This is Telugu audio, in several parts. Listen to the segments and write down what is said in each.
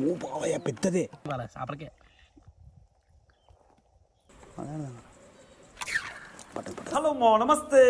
ఓ బావయ్య పెద్దదే చేపలకే హలో మా నమస్తే.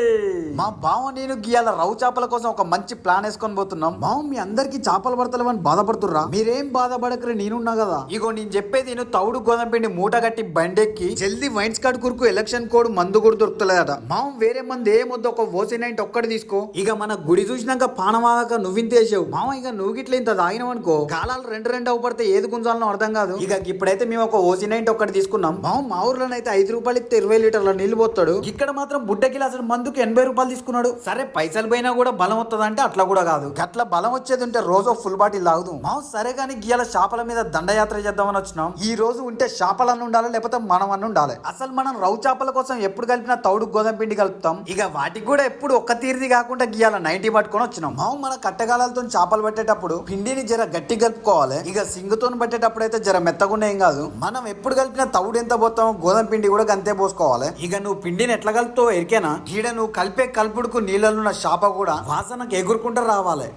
మా బావ నేను గీయాల రవ్వు చేపల కోసం ఒక మంచి ప్లాన్ వేసుకొని పోతున్నాం. బావ మీ అందరికి చేపలు పడతలేవని బాధపడుతుర్రా? మీరేం బాధపడకరే నేనున్నా కదా. ఇగో నేను చెప్పేది నేను తౌడు గోధుమ పిండి మూట కట్టి బండెక్కి జల్దీ వైన్స్ కార్డ్ కురుకు ఎలక్షన్ కోడ్ మందు కూడా దొరుకుతలేదట. మావం వేరే మంది ఏమొద్దు ఒక ఓసీ నైట్ ఒక్కటి తీసుకో. ఇక మన గుడి చూసినాక పానమాగక నువ్వింతేసావు మామ ఇక నువ్వు గిట్ల ఇంత తాగినావనుకో కాలాలు రెండు రెండు అవపడితే ఏది గుంజాలనో అర్థం కాదు. ఇక ఇప్పుడైతే మేము ఒక ఓసీ నైట్ ఒక్కటి తీసుకున్నాం. మామ మా ఊర్లోనైతే ఐదు రూపాయలు ఇస్తే ఇరవై లీటర్ల నీళ్ళు పోతాడు. ఇక్కడ మాత్రం బుడ్డ అసలు మందుకు ఎనభై రూపాయలు తీసుకున్నాడు. సరే పైసలు పోయినా కూడా బలం వస్తుంది అంటే అట్లా కూడా కాదు. అట్లా బలం వచ్చేది ఉంటే రోజు ఫుల్ బాటిల్ తాగుదు. మా సరే కానీ గీయాల షాపల మీద దండయాత్ర చేద్దామని వచ్చినాం. ఈ రోజు ఉంటే చేపలన్నీ ఉండాలి లేకపోతే మనం అన్న ఉండాలి? అసలు మనం రౌ చేపల కోసం ఎప్పుడు కలిపినా తౌడు గోధుమ పిండి కలుపుతాం. ఇక వాటికి కూడా ఎప్పుడు ఒక్క తీరిది కాకుండా గీయాల నైన్టీ పట్టుకొని వచ్చినాం. మావు మన కట్టగాలతో చేపలు పట్టేటప్పుడు పిండిని జర గట్టి కలుపుకోవాలి. ఇక సింగుతో పట్టేటప్పుడు అయితే జర మెత్తకుండా ఏం కాదు. మనం ఎప్పుడు కలిపిన తౌడు ఎంత పోతామో గోధుమ పిండి కూడా అంతే పోసుకోవాలి. ఇక నువ్వు పిండిని ఎట్లా కలుపుతావో ఎరికేనా? ఈడ నువ్వు కలిపే కలుపుడుకు నీళ్ళలో ఉన్న చేప కూడా వాసనకు ఎగురుకుంటూ రావాలి.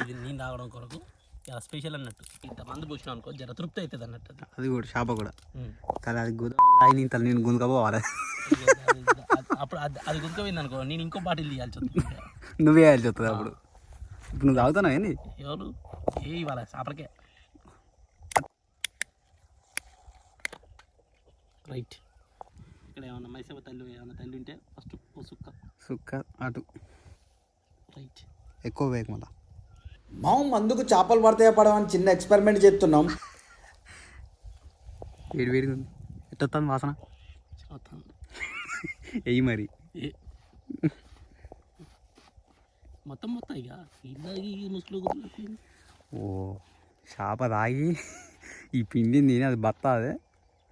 ఇది నేను తాగడం కొరకు చాలా స్పెషల్ అన్నట్టు. ఇంత మంది పోసినాం అనుకో జర తృప్తి అవుతుంది అన్నట్టు అది. అది కూడా చేప కూడా. ఉమ్. కానీ అది గుదాయి ఇంత నేను గుంజుకపోవాలి. ఇక అది- అది- అప్పుడు అది అది గుర్తుపోయింది అనుకో నేను ఇంకో బాటిల్ తీయాల్సి వస్తుంది. నువ్వే వేయాల్సి వస్తుంది అప్పుడు. ఇప్పుడు నువ్వు తాగుతున్నావు ఏంది? ఎవరు? ఏ ఇవాళ చేపలకే. రైట్. ఇక్కడ ఏమన్నా మైసవ తల్లి ఏమన్నా తల్లి ఉంటే ఫస్ట్ ఓ సుక్క. సుక్క అటు. రైట్ ఎక్కువ వేయకు మళ్ళా మాము మందుకు చేపలు పడతాయా పడవని చిన్న ఎక్స్పెరిమెంట్ చేస్తున్నాం. వేడి వేడిగా ఉంది ఎట్ట వస్తుంది వాసన వెయ్యి మరి. ఏ. మొత్తం మొత్తం ఇక ముసులు ఓ చేప తాగి ఈ పిండిని తిని అది బత్త అదే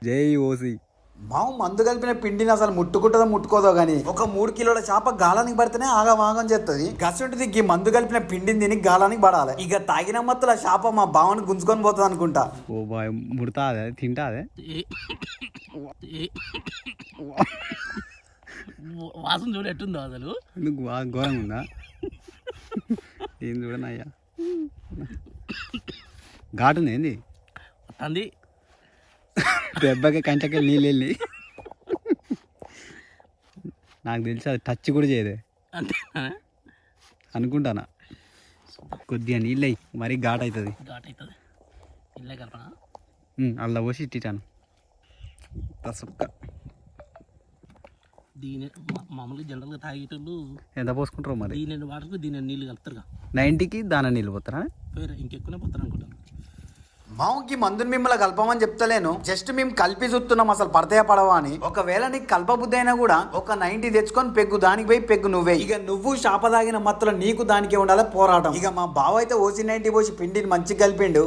జై ఓసి. మాము మందు కలిపిన పిండిని అసలు ముట్టుకుంటుందో ముట్టుకోదో గానీ ఒక మూడు కిలోల చేప గాలానికి పడితేనే ఆగం ఆగం చేస్తుంది గసుంటిది ఈ మందు కలిపిన పిండిని తిని గాలానికి పడాలి. ఇక తాగిన మత్తుల చేప మా బావని గుంజుకొని పోతుంది అనుకుంటా. ఓ బాయ్ ముడతా అదే తింటా అదే ఏ ఏ వాసన చూడు ఎట్టుందో అసలు. ఎందుకు ఘోరంగా ఉందా ఏం చూడనయ్యా ఘాటుంది ఏంది? వస్తుంది దెబ్బకి కంచకి నీళ్ళు వెళ్ళి నాకు తెలిసి అది టచ్ కూడా చేయదే. అంతే అనుకుంటానా? కొద్దిగా నీళ్ళు అయ్యి మరీ ఘాట్ అవుతుంది ఘాట్ అవుతుంది ఇల్లే కల్పన? అలా పోసి ఇట్టిటాను. సుక్క దీని మామూలుగా జనరల్గా తాగేటోళ్ళు ఎంత పోసుకుంటారు మరి? దీని వాటర్కి దీని నీళ్ళు కలుపుతారుగా. నైంటీకి దాని నీళ్ళు పోతారా? ఇంకెక్కువనే పోతారు అనుకుంటాను మావుకి మందుని మిమ్మల్ని కలపమని చెప్తలేను. జస్ట్ మేము కలిపి చూస్తున్నాం అసలు పడతాయా పడవా అని. ఒకవేళ నీకు కలపబుద్ధి అయినా కూడా ఒక నైన్టీ తెచ్చుకొని పెగ్గు దానికి పోయి పెగ్గు నువ్వే. ఇక నువ్వు శాప తాగిన మత్తులో నీకు దానికే ఉండాలి పోరాటం. ఇక మా బావ అయితే ఓసి నైన్టీ పోసి పిండిని మంచిగా కలిపిండు.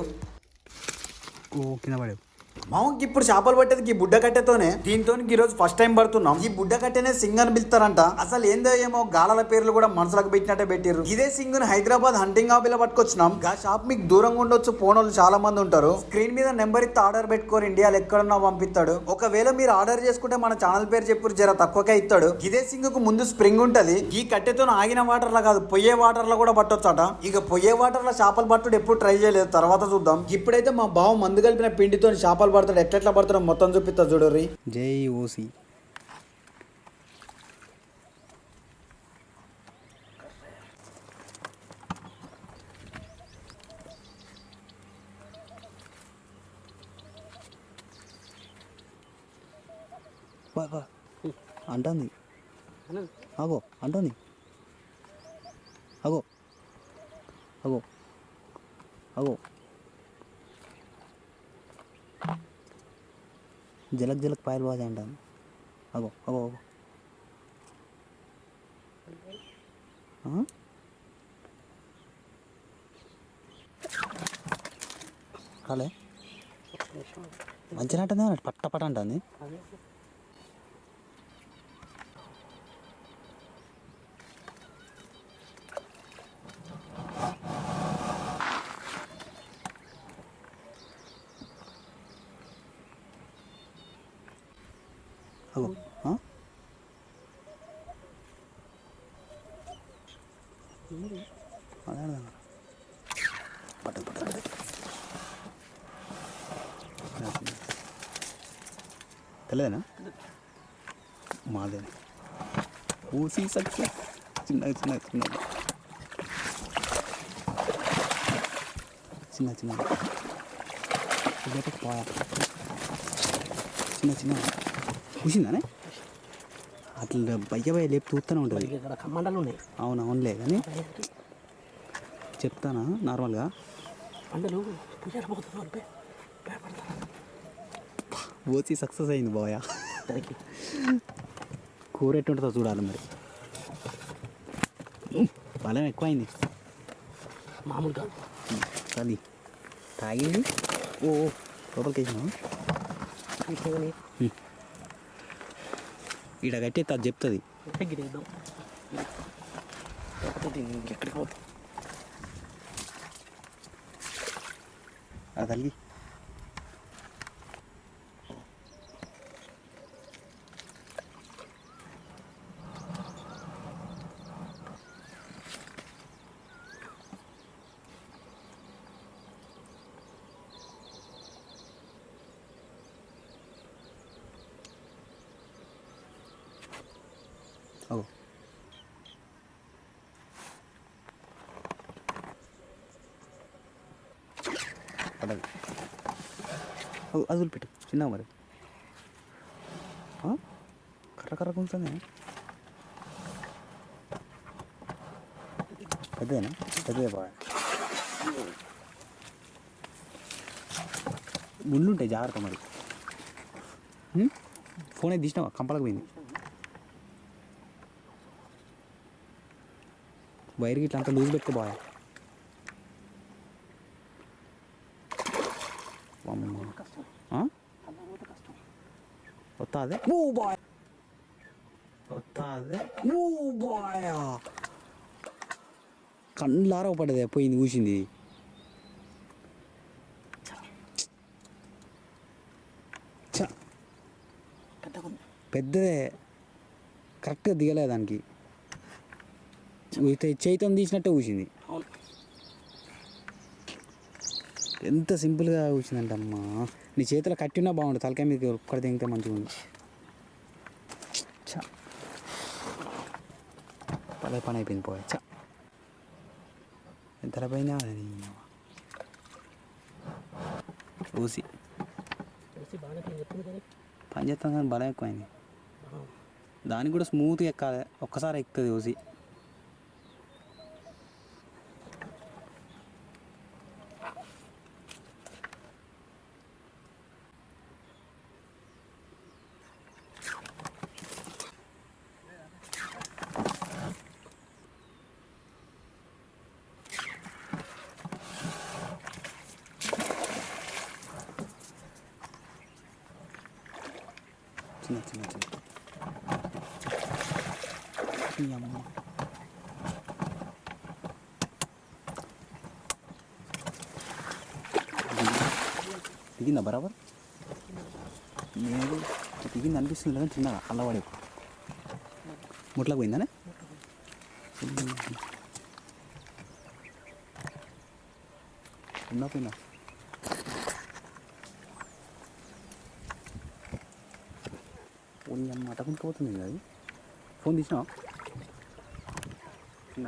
ఓ కింద పడేవు మామకి ఇప్పుడు చేపలు పట్టేది ఈ బుడ్డ కట్టెతోనే. దీంతో ఈ రోజు ఫస్ట్ టైం పడుతున్నాం. ఈ బుడ్డ కట్టెనే సింగ్ అని పిలుస్తారంట. అసలు ఏందో ఏమో గాలాల పేర్లు కూడా మనసులకు పెట్టినట్టే పెట్టారు ఇదే సింగ్ను హైదరాబాద్ హంటింగ్ హాబీలో పట్టుకొచ్చినాం. గా షాప్ మీకు దూరంగా ఉండొచ్చు పోనోళ్ళు చాలా మంది ఉంటారు. స్క్రీన్ మీద నెంబర్ ఇస్తే ఆర్డర్ పెట్టుకోరు ఇండియాలో ఎక్కడున్నా పంపిస్తాడు. ఒకవేళ మీరు ఆర్డర్ చేసుకుంటే మన ఛానల్ పేరు చెప్పు జర తక్కువకే ఇస్తాడు. ఇదే సింగ్కు ముందు స్ప్రింగ్ ఉంటది. ఈ కట్టెతో ఆగిన వాటర్ లా కాదు పొయ్యే వాటర్లో కూడా పట్టొచ్చట. ఇక పొయ్యే వాటర్లో చేపలు పట్టుడు ఎప్పుడు ట్రై చేయలేదు. తర్వాత చూద్దాం. ఇప్పుడైతే మా బావ మందు కలిపిన పిండితో చేపలు పడతాడు ఎట్లెట్లా పడతాడో మొత్తం చూపిస్తా చూడర్రి జై ఓసి అంటుంది. అగో అంటుంది. అగో అగో అగో జలక్ జలక్ పాయలు బాగా అంటాను అగో అగో అగో. కాలే. మంచిగా అంటుంది పట్ట పట్ట అంటుంది? అగో ఆ? అదే అదే. పట్టదు పట్టదు తెలియదేనా మాదేనా ఊసి సక్సెస్ చిన్నగా చిన్నగా చిన్నగా చిన్న చిన్న ఇదైతే పోయా చిన్న చిన్న కూసిందానే అట్లా బయ్య బయ్య లేపు చూస్తూనే ఉంటుంది. ఇక్కడ కమ్మండలు ఉన్నాయి. అవును అవునులే కానీ చెప్తానా నార్మల్గా? పండలు ఓసి సక్సెస్ అయింది బాయా కూర ఎట్టుంటుందో చూడాలి మరి. బలం ఎక్కువైంది. మామూలుగా అది తాగింది? ఓ ఓ, లోపలికి వేసినా ఈడ కట్టి అది చెప్తుంది. ఎక్కడికి పోతాం అది ఓ పడదు. అది వదిలిపెట్టు చిన్నగా మరి. కర్ర కర్ర కొంచెం పెద్దదేనా? పెద్దదే బాగా. ముళ్ళు ఉంటాయి జాగ్రత్త మరి. ఫోన్ అయితే తీసినావా? కంపలకు పోయింది. వైర్ గిట్ల అంతా లూజ్ పెట్టుకో బాగా కష్టం ఆ? అలా పోతే కష్టం వస్తాదే ఓ బాయ్ వస్తాదే ఓ బాయ్ కళ్ళారా పడదే పోయింది కూసింది. పెద్దదే. కరెక్ట్గా దిగలే దానికి. చేతితో తీసినట్టే కూసింది. ఎంత సింపుల్గా కూర్చుందంటే అమ్మా నీ చేతిలో కట్టినా బాగుండు. తలకాయ మీద ఒక్కడి తింగితే మంచిగా ఉంది పని అయిపోయింది పోయా. చ ఎంత పోయిందా ఊసి. పని చేస్తాం కానీ బలం ఎక్కువైంది. దానికి కూడా స్మూత్గా ఎక్కాలి. ఒక్కసారి ఎక్కుతుంది ఊసి చిన్న చిన్న చిన్న ఈ అమ్మ దిగిందా బరాబర్? నేను దిగింది అనిపిస్తుంది లేదా చిన్నగా అల్లవాడి ముట్లకు పోయిందానే? ఉన్నా పోయినా పోయి అమ్మ అటకుంటూ పోతుంది కదా అది. ఫోన్ తీసినా చిన్న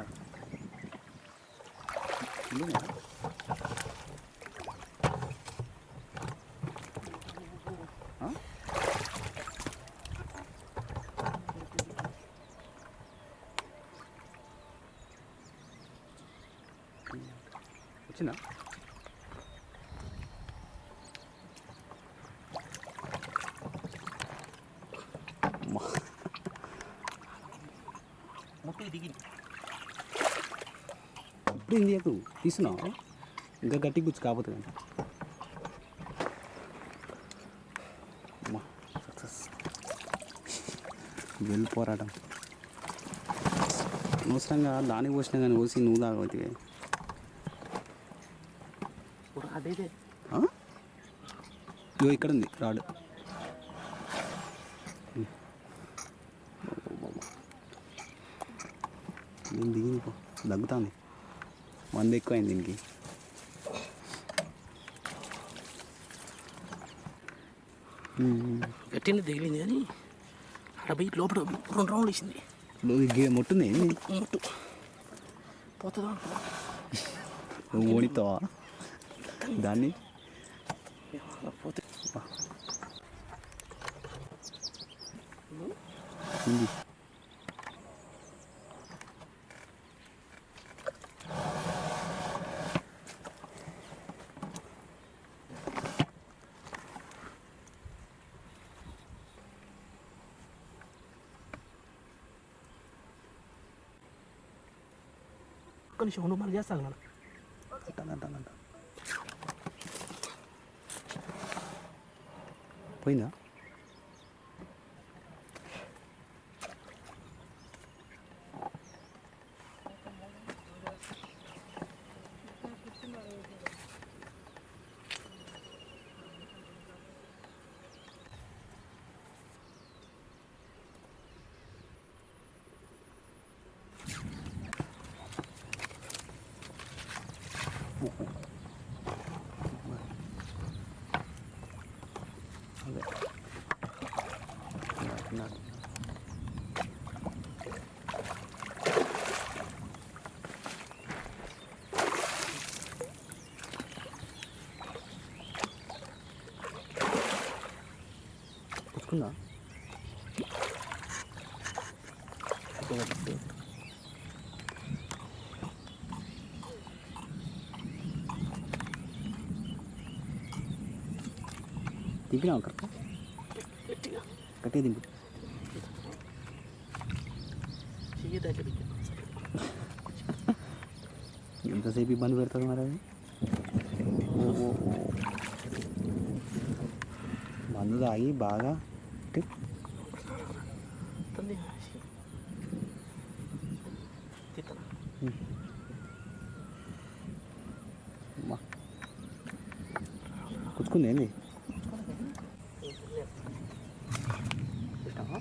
ముట్టి దిగింది. ఇప్పుడు ఏం చేయకు? తీసుకున్నావా ఇంకా గట్టి గుచ్చు కాకపోతే కానీ అమ్మా సక్సెస్. వెళ్ళి పోరాటం. అనవసరంగా దానికి పోసినా కానీ పోసి నువ్వు తాగవుతుంది ఇగో ఇక్కడ ఉంది రాడ్. దగ్గుతుంది మందు ఎక్కువైంది దీనికి. గట్టిన తగిలింది కానీ అక్కడ పోయి లోపల రెండు రౌండ్లు ఇచ్చింది ముట్టుంది మొట్టు. పోతుందా నువ్వు ఓడితావా? దాన్ని? పోతే. ఉంది ఒక్క నిమిషం నువ్వు మళ్ళీ చేస్తాను మనం అంటాను, అంటాను, అంటాను. పోయిందా అదే నాకు- నాకు. పుచ్చుకుందా దిగినావు కరెక్ట్ గట్టిగా కట్టే దింపు చెయ్యి దగ్గర పెట్టు. ఎంతసేపు ఇబ్బంది పెడుతుంది మరి అది. మందు తాగి బాగా టిప్. తంది తీస్తాను అమ్మా. కుచ్చుకుంది ఏంది చూసినావా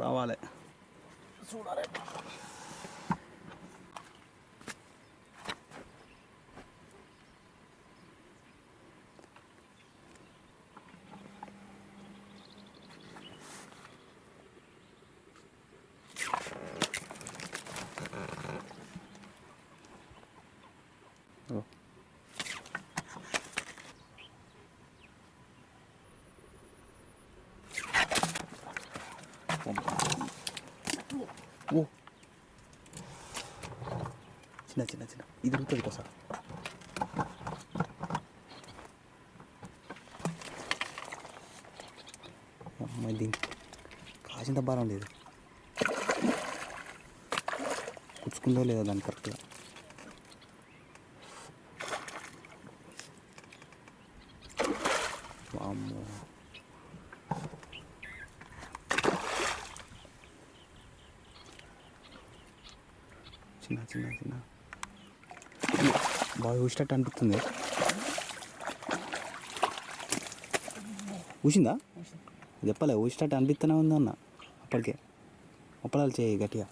రావాలి. చూడాలి ఓ. ఓ చిన్న చిన్న చిన్న ఇది ఉంటుంది కోసం అమ్మాయి దీనికి కాసింత భారం లేదు పుచ్చుకుందో లేదో దాన్ని కరెక్ట్గా వామ్మో చిన్న చిన్న చిన్న బాగా ఊసినట్టు అనిపిస్తుంది. ఊసిందా? చెప్పలే ఊసినట్టు అనిపిస్తూనే ఉందన్న అప్పటికే. అప్పడాలు చేయి గట్టిగా.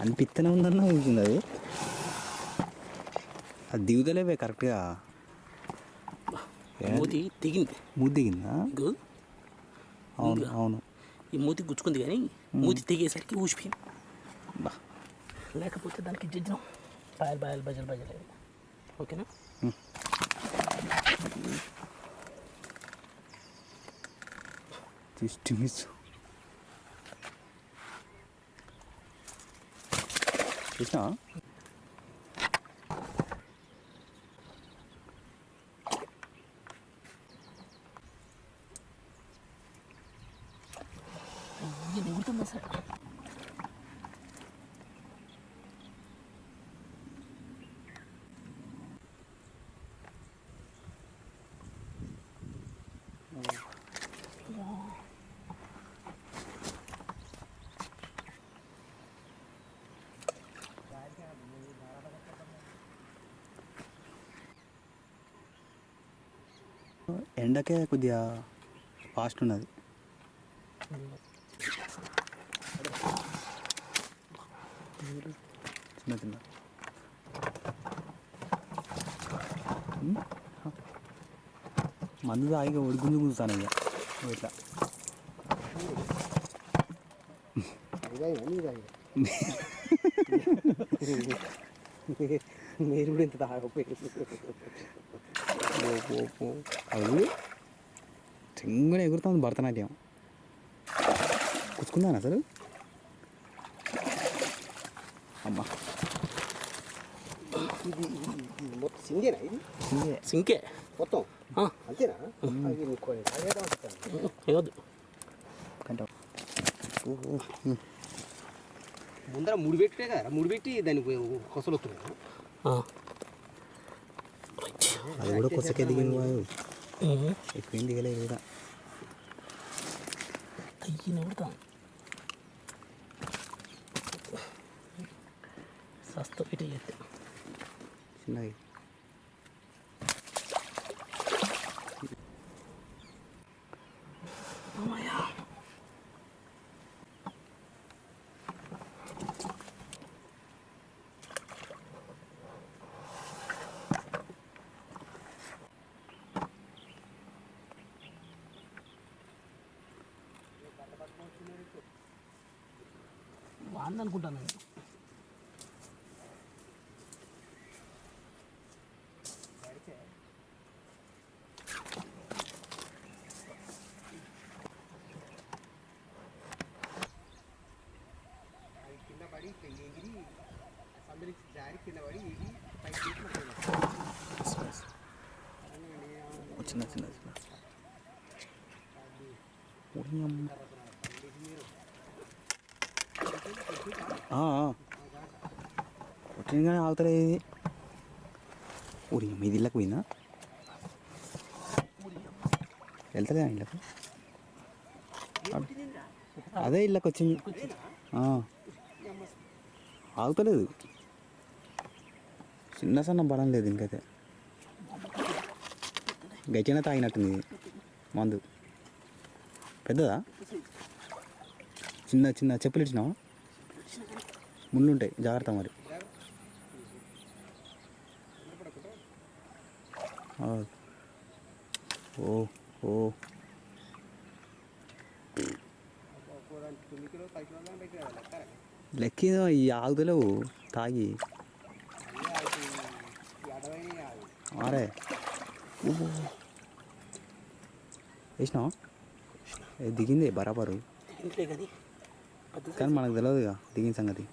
అనిపిస్తూనే ఉందన్న ఊసింది అది. అది దిగుదలేవే కరెక్ట్గా? మూతి తెగింది. మూతి దిగిందా అవును? అవును. ఈ మూతి గుచ్చుకుంది కానీ మూతి తెగేసరికి ఊసిపోయింది. బా. లేకపోతే దానికి జడ్జినం బాయలు బాయలు బజలు బజలు. ఓకేనా? జస్ట్ మిస్ చూసినా ఇది ఎగురుతుందా సార్ ఎండకే కొద్దిగా ఫాస్ట్ ఉన్నది. చిన్న చిన్న. మందు తాగి ఒడిగుంజు గుంజుతాను ఇక ఇట్లా. మీరు కూడా ఇంత తాగకపోయారు. ఓ ఓ ఓ అది చెంగున ఎగురుతుంది భరతనాట్యం. కూర్చుకుందాను అసలు? అమ్మా. మొత్తం సింగేనా ఇది. సింకే మొత్తం? అంతేనా. ఏవద్దు. ముందర ముడి పెట్టే కదా ముడి పెట్టి దానికి కొసలు వస్తున్నాయి? ఆ. అది కూడా కొత్తకే దిగింది వాడు ఉహు. ఎక్కువ ఏం దిగలేదు కూడా అయ్యి నవ్వుతాం సస్త ఇటు చేస్తే చిన్నది బాగుంది అనుకుంటాను నేను కింద పడి ఎగిరి సందరి జారి కింద పడి ఎగిరి పైకి చిన్న చిన్న చిన్న ఓడి కానీ ఆ, ఇది. ఊరి ఇది ఇళ్ళకి పోయిందా? వెళ్తలేదా ఇళ్ళకు? అదే ఇళ్ళకి వచ్చింది. ఆగుతలేదు. చిన్న సన్న బలం లేదు ఇంకైతే. గచ్చిన తాగినట్టుంది ఇది. మందు. పెద్దదా? చిన్న చిన్న చెప్పులు ఇచ్చినావా? ముళ్ళు ఉంటాయి జాగ్రత్త మరి. ఓ ఓ. లెక్కిదో ఈ ఆగుతలేవు. తాగి. ఆరే. వేసినావా? దిగింది బరాబరు. కానీ మనకు తెలియదుగా దిగిన సంగతి.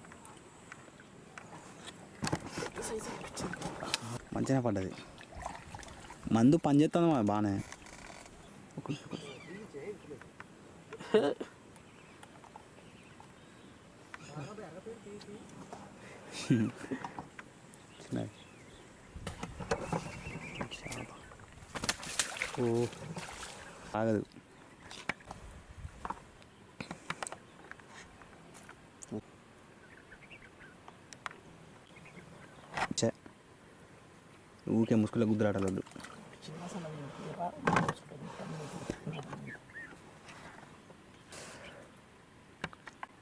మంచిగా పడ్డది మందు పనిచేస్తుంది మా బాగానే చిన్నది. చాప. ఓ ఆగదు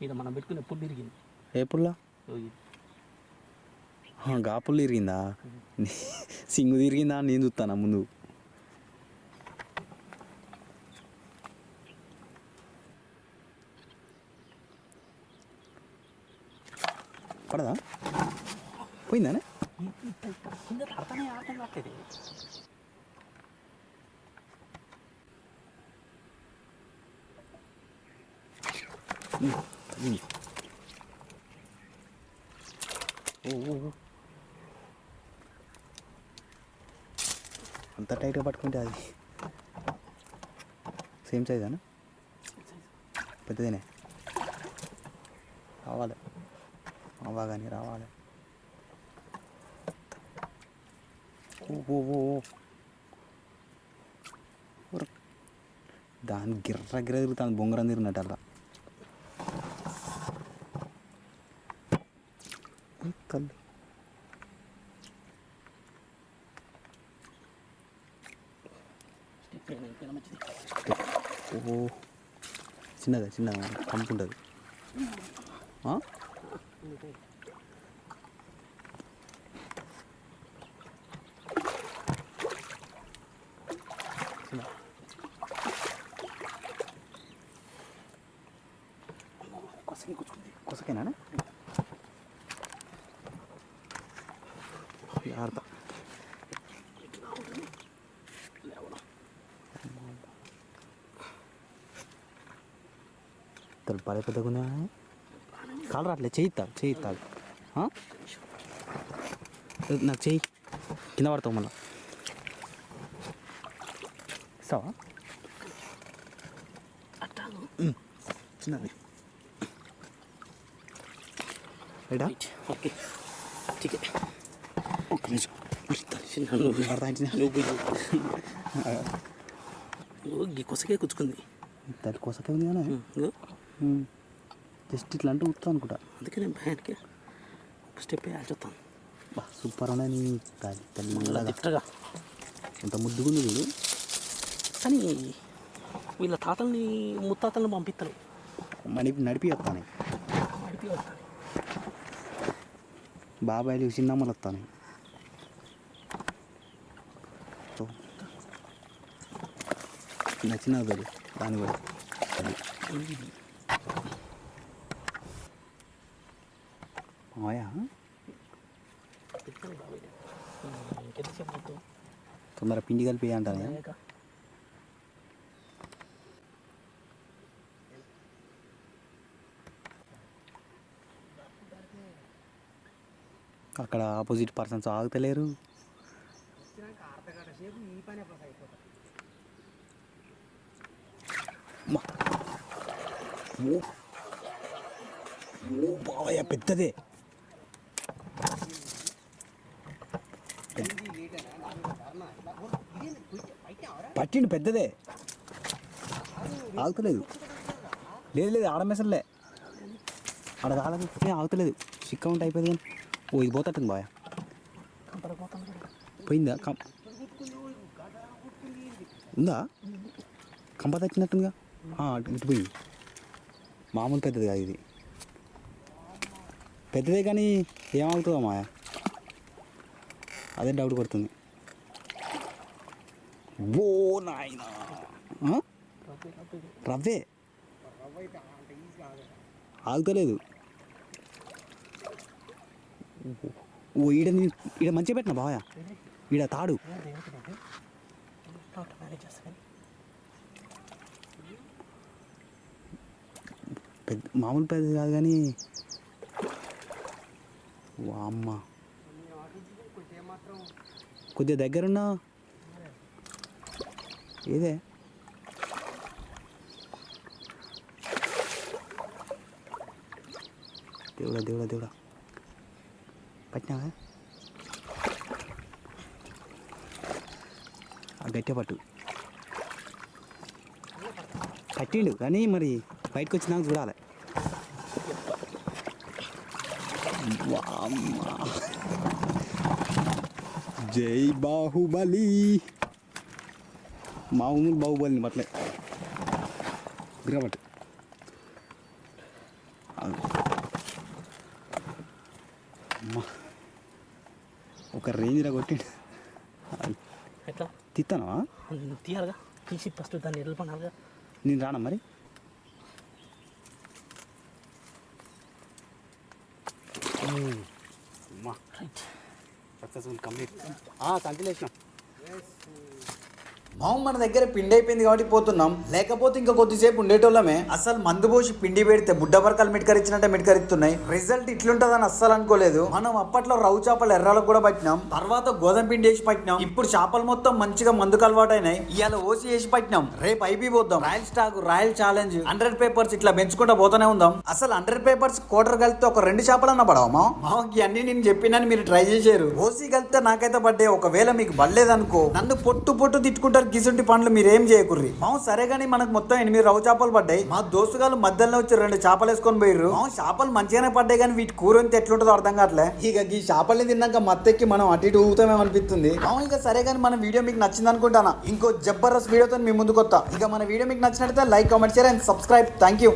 ఇది మనం పెట్టుకునే పుల్లు ఇరిగింది ఏ పుల్ల. గా పుల్ల ఇరిగిందా సింగు తిరిగిందా నేను చూస్తాను ముందు పడదా పోయిందానే పడతానే ఆటం కావట్లేదు తగిలింది. ఓ ఓ, ఓ. అంత పట్టుకుంటే అది సేమ్ సైజానా పెద్దదేనే? రావాలి. అవ్వా కానీ రావాలి. ఓ ఓ ఓ దాని గిర్ర గిర్ర తిరుగుతాను బొంగరం తిరిగినట్టు అలా కళ్ళు స్టిక్ నేను ఇంకేనా మంచిది ఓ చిన్నగా చిన్నగా కంపు ఉంటుంది. కొసకేనా జాగ్రత్త ఇస్తాడు పడే పెద్దగా కాలు రాట్లే చేయి ఇస్తాడు చేయి ఇస్తాడు నాకు చేయి కింద పడతావు మళ్ళా. ఇస్తావా? చిన్నది. ఓకే నిమిషం. కొసకే కూర్చుకుంది దాని కొసకే ఉంది కదా జస్ట్ ఇట్లా అంటే ఉత్తా అనుకుంటా. అందుకే నేను భయానికి ఒక స్టెప్ వేయాల్సి వస్తాను బా సూపర్ ఉన్నాయి నీ తల్లి తల్లి ఇలా మంగళగా తిట్టగా ఎంత ముద్దుగుంది చూడు కానీ వీళ్ళ తాతల్ని ముత్తాతల్ని పంపిస్తారు. నడిపి నడిపి వస్తాను నడిపి వస్తాను బాబాయిలు చిన్నమ్మలు వస్తాను నచ్చిన వదలు దాని కూడా మాయా ఇంకెంతసేపు తొందర పిండి కలిపి అంటానే అక్కడ ఆపోజిట్ పర్సన్స్ ఆగుతలేరు వచ్చినాక పెద్దదే గంట సేపు ఈ పని అప్పుడు అయిపోతుంది అమ్మా. ఓ ఓ బావయ్య పెద్దదే ఇది లేటరా నాకు ధర్నా ఇట్లా ఓ, ఇదేంది? పోయి- బయట ఎవరా? పట్టిండు పెద్దదే. ఆగుతలేదు. లేదు లేదు ఆడమేసలే. ఆడ కాలకపోతే ఆగుతలేదు. చిక్క ఉంటే అయిపోయింది కానీ. ఓ ఇది పోతట్టుంది బాయ్. పోయిందా? కం ఉందా? కంప తచ్చినట్టుందిగా. అటు ఇటు పోయింది. మామూలు పెద్దది కాదు ఇది. పెద్దదే కానీ ఏమవుతుందో మాయా? అదే డౌట్ కొడుతుంది. ఓ నాయన. రవ్వే? ఆగుతలేదు. ఓ ఈడ ఈడ మంచిగా పెట్టిన బావా? ఈడ తాడు. పెద్ద మామూలు పెద్దది కాదు కానీ అమ్మ కొద్దిగా దగ్గరున్నా. ఇదే దేవుడా దేవుడా దేవుడా పట్టినావా ఆ పట్టు పట్టిండు కానీ మరి బయటకు వచ్చినాక చూడాలి జై బాహుబలి మామూలు బాహుబలిని బిరపట్టు అమ్మా. ఒక రేంజ్లో కొట్టిండు. ఎట్లా? తిత్తానా తీయాలిగా. తీసి ఫస్ట్ దాన్ని ఎడల్పనాలిగా నేను రానా మరి? అమ్మా. రైట్. Successful complete. కంటిలేసినాం మామూలు మన దగ్గర పిండి అయిపోయింది కాబట్టి పోతున్నాం. లేకపోతే ఇంకా కొద్దిసేపు ఉండేటోళ్ళమే. అసలు మందు పోసి పిండి పెడితే బుడ్డ బరకాలు మిట్కరిచ్చినట్టే మిట్కరిస్తున్నాయి. రిజల్ట్ ఇట్లుంటదని అస్సలు అనుకోలేదు. మనం అప్పట్లో రవ్వు చేపలు ఎర్రలకు కూడా పట్టినాం. తర్వాత గోధుమ పిండి వేసి పట్టినాం. ఇప్పుడు చేపలు మొత్తం మంచిగా మందుకు అలవాటైనాయి. ఇవాళ ఓసి వేసి పట్టినాం. రేపు ఐపీ పోద్దాం. Royal Stag Royal Challenge. Hundred papers ఇట్లా పెంచుకుంటా పోతానే ఉందాం. అసలు హండ్రెడ్ పేపర్స్ కోటర్ కలిపితే ఒక రెండు చేపలు అన్న పడవమా మాకి అన్ని నేను చెప్పినని మీరు ట్రై చేశారు. ఓసి కలిపితే నాకైతే పడ్డే ఒకవేళ మీకు పడలేదనుకో. నన్ను పొట్టు పొట్టు తిట్టుకుంటారు గిసుంటి పనులు మీరేం చేయకుర్రి? మావు సరే గానీ మనకు మొత్తం ఎనిమిది రవ్వ చేపలు పడ్డాయి. మా దోస్తుగాలు మధ్యలో వచ్చి రెండు చేపలు వేసుకొని పోయిర్రు. మావు చేపలు మంచిగానే పడ్డాయి కానీ వీటి కూర ఎంత ఎట్లుంటుందో అర్థం కావట్లే. ఇక ఈ చేపల్ని తిన్నాక మత్తెక్కి మనం అటు ఇటు ఊగుతామేమో అనిపిస్తుంది మావు ఇక సరే కానీ మన వీడియో మీకు నచ్చింది అనుకుంటానా ఇంకో జబర్దస్త్ వీడియోతో మీ ముందుకు వస్తా ఇక మన వీడియో మీకు నచ్చినట్లయితే like comment share and subscribe. Thank you